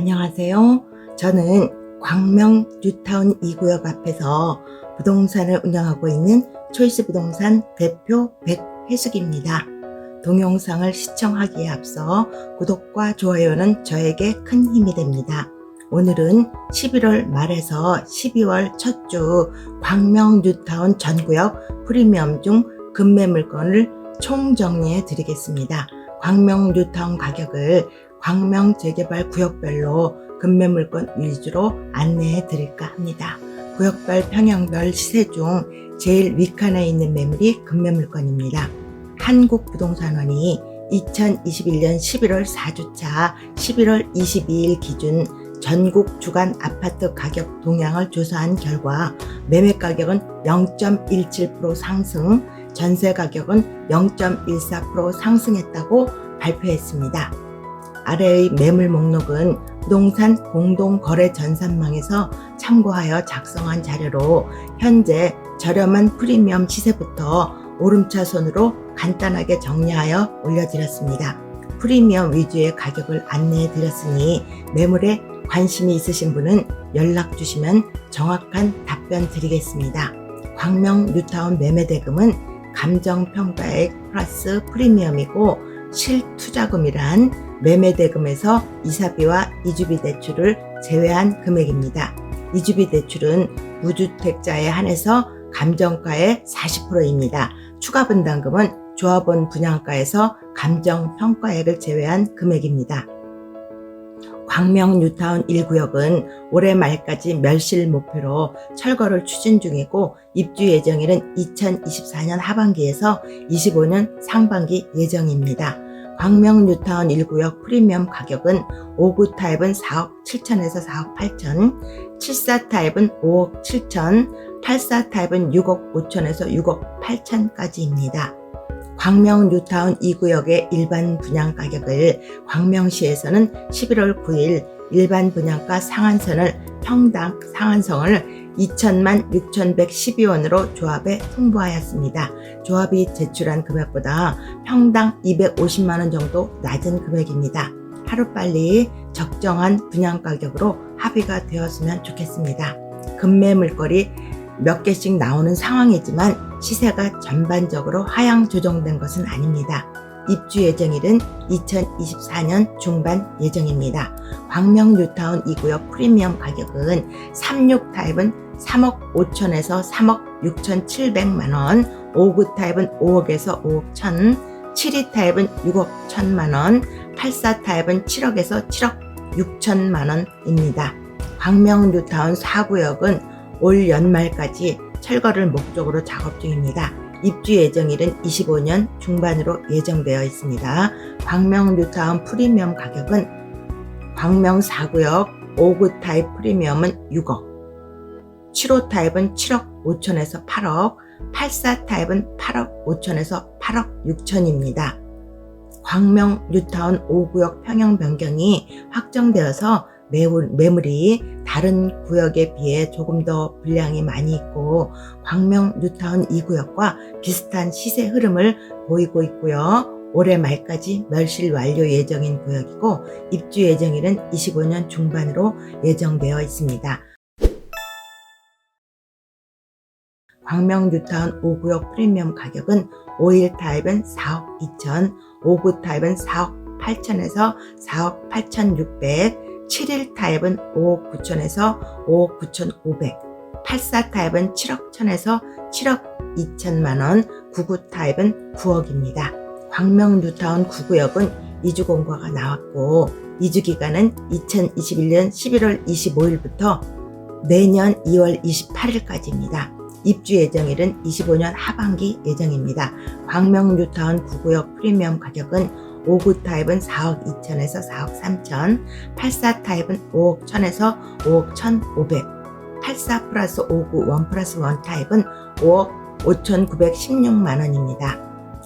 안녕하세요. 저는 광명 뉴타운 2구역 앞에서 부동산을 운영하고 있는 초이스 부동산 대표 백혜숙입니다. 동영상을 시청하기에 앞서 구독과 좋아요는 저에게 큰 힘이 됩니다. 오늘은 11월 말에서 12월 첫 주 광명 뉴타운 전구역 프리미엄 중 금매 물건을 총정리해 드리겠습니다. 광명 뉴타운 가격을 광명 재개발 구역별로 금매 물건 위주로 안내해 드릴까 합니다. 구역별 평형별 시세 중 제일 윗칸에 있는 매물이 금매 물건입니다. 한국부동산원이 2021년 11월 4주차 11월 22일 기준 전국 주간 아파트 가격 동향을 조사한 결과 매매 가격은 0.17% 상승, 전세 가격은 0.14% 상승했다고 발표했습니다. 아래의 매물 목록은 부동산 공동거래 전산망에서 참고하여 작성한 자료로 현재 저렴한 프리미엄 시세부터 오름차순으로 간단하게 정리하여 올려드렸습니다. 프리미엄 위주의 가격을 안내해 드렸으니 매물에 관심이 있으신 분은 연락 주시면 정확한 답변 드리겠습니다. 광명 뉴타운 매매 대금은 감정평가액 플러스 프리미엄이고 실투자금이란 매매 대금에서 이사비와 이주비 대출을 제외한 금액입니다. 이주비 대출은 무주택자에 한해서 감정가의 40%입니다. 추가 분담금은 조합원 분양가에서 감정 평가액을 제외한 금액입니다. 광명 뉴타운 1구역은 올해 말까지 멸실 목표로 철거를 추진 중이고 입주 예정일은 2024년 하반기에서 25년 상반기 예정입니다. 광명 뉴타운 1구역 프리미엄 가격은 5구 타입은 4억 7천에서 4억 8천, 74 타입은 5억 7천, 84 타입은 6억 5천에서 6억 8천까지입니다. 광명 뉴타운 2구역의 일반 분양 가격을 광명시에서는 11월 9일 일반 분양가 상한선을 평당 상한선을 2천만 6,112원으로 조합에 통보하였습니다. 조합이 제출한 금액보다 평당 250만 원 정도 낮은 금액입니다. 하루빨리 적정한 분양 가격으로 합의가 되었으면 좋겠습니다. 금매 물거리 몇 개씩 나오는 상황이지만 시세가 전반적으로 하향 조정된 것은 아닙니다. 입주 예정일은 2024년 중반 예정입니다. 광명 뉴타운 2구역 프리미엄 가격은 36 타입은 3억 5천에서 3억 6천 7백만 원, 5구 타입은 5억에서 5억 1천, 72 타입은 6억 1천만 원, 84 타입은 7억에서 7억 6천만 원입니다. 광명 뉴타운 4구역은 올 연말까지 철거를 목적으로 작업 중입니다. 입주 예정일은 25년 중반으로 예정되어 있습니다. 광명 뉴타운 프리미엄 가격은 광명 4구역 5구 타입 프리미엄은 6억, 7호 타입은 7억 5천에서 8억, 84 타입은 8억 5천에서 8억 6천입니다. 광명 뉴타운 5구역 평형 변경이 확정되어서 매물, 매물이 다른 구역에 비해 조금 더 분량이 많이 있고 광명 뉴타운 2구역과 비슷한 시세 흐름을 보이고 있고요. 올해 말까지 멸실 완료 예정인 구역이고 입주 예정일은 25년 중반으로 예정되어 있습니다. 광명 뉴타운 5구역 프리미엄 가격은 5일 타입은 4억 2천, 5구 타입은 4억 8천에서 4억 8천 6백, 7일 타입은 5억 9천에서 5억 9천 5백, 84 타입은 7억 천에서 7억 2천만 원, 99 타입은 9억입니다. 광명 뉴타운 9구역은 이주 공고가 나왔고 이주 기간은 2021년 11월 25일부터 내년 2월 28일까지입니다. 입주 예정일은 25년 하반기 예정입니다. 광명 뉴타운 9구역 프리미엄 가격은 5구 타입은 4억 2천에서 4억 3천, 84 타입은 5억 1천에서 5억 1,500, 84 플러스 5구 1 플러스 1 타입은 5억 5,916만 원입니다.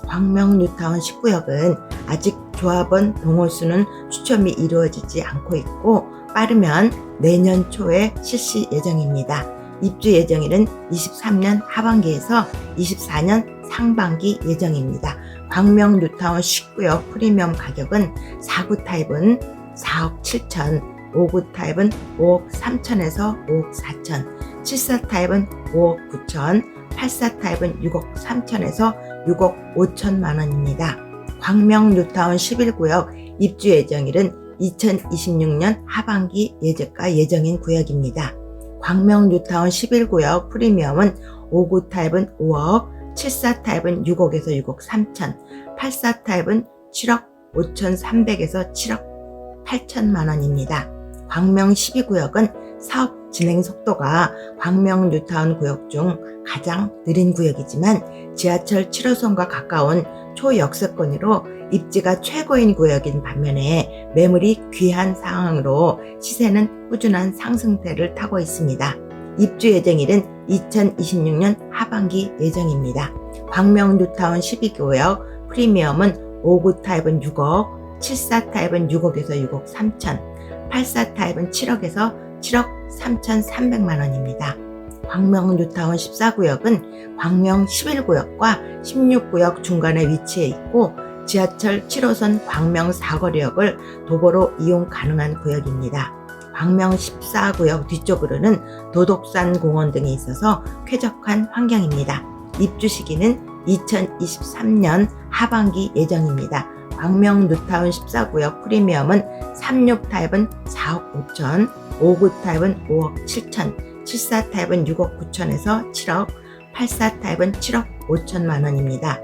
광명 뉴타운 19역은 아직 조합원 동호수는 추첨이 이루어지지 않고 있고 빠르면 내년 초에 실시 예정입니다. 입주 예정일은 23년 하반기에서 24년 상반기 예정입니다. 광명 뉴타운 19역 프리미엄 가격은 4구 타입은 4억 7천, 5구 타입은 5억 3천에서 5억 4천, 74 타입은 5억 9천, 84 타입은 6억 3천에서 6억 5천만 원입니다. 광명 뉴타운 11구역 입주 예정일은 2026년 하반기 예정가 예정인 구역입니다. 광명 뉴타운 11구역 프리미엄은 5구 타입은 5억, 74 타입은 6억에서 6억 3천, 84 타입은 7억 5,300에서 7억 8천만 원입니다. 광명 12구역은 사업 진행 속도가 광명 뉴타운 구역 중 가장 느린 구역이지만 지하철 7호선과 가까운 초역세권으로 입지가 최고인 구역인 반면에 매물이 귀한 상황으로 시세는 꾸준한 상승세를 타고 있습니다. 입주 예정일은 2026년 하반기 예정입니다. 광명 뉴타운 12구역 프리미엄은 5구 타입은 6억, 74 타입은 6억에서 6억 3천, 84 타입은 7억에서 7억 3,300만 원입니다. 광명 뉴타운 14구역은 광명 11구역과 16구역 중간에 위치해 있고 지하철 7호선 광명 사거리역을 도보로 이용 가능한 구역입니다. 광명 14구역 뒤쪽으로는 도독산 공원 등이 있어서 쾌적한 환경입니다. 입주 시기는 2023년 하반기 예정입니다. 광명 뉴타운 14구역 프리미엄은 36 타입은 4억 5천, 59 타입은 5억 7천, 74 타입은 6억 9천에서 7억, 84 타입은 7억 5천만 원입니다.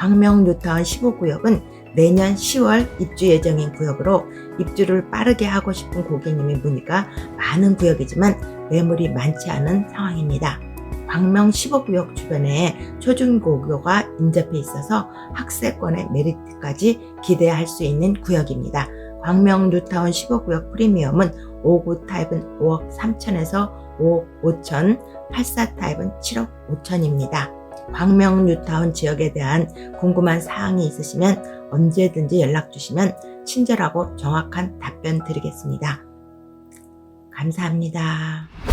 광명 뉴타운 15구역은 내년 10월 입주 예정인 구역으로 입주를 빠르게 하고 싶은 고객님의 문의가 많은 구역이지만 매물이 많지 않은 상황입니다. 광명 15구역 주변에 초중고교가 인접해 있어서 학세권의 메리트까지 기대할 수 있는 구역입니다. 광명 뉴타운 15구역 프리미엄은 5구 타입은 5억 3천에서 5억 5천, 84 타입은 7억 5천입니다. 광명 뉴타운 지역에 대한 궁금한 사항이 있으시면 언제든지 연락 주시면 친절하고 정확한 답변 드리겠습니다. 감사합니다.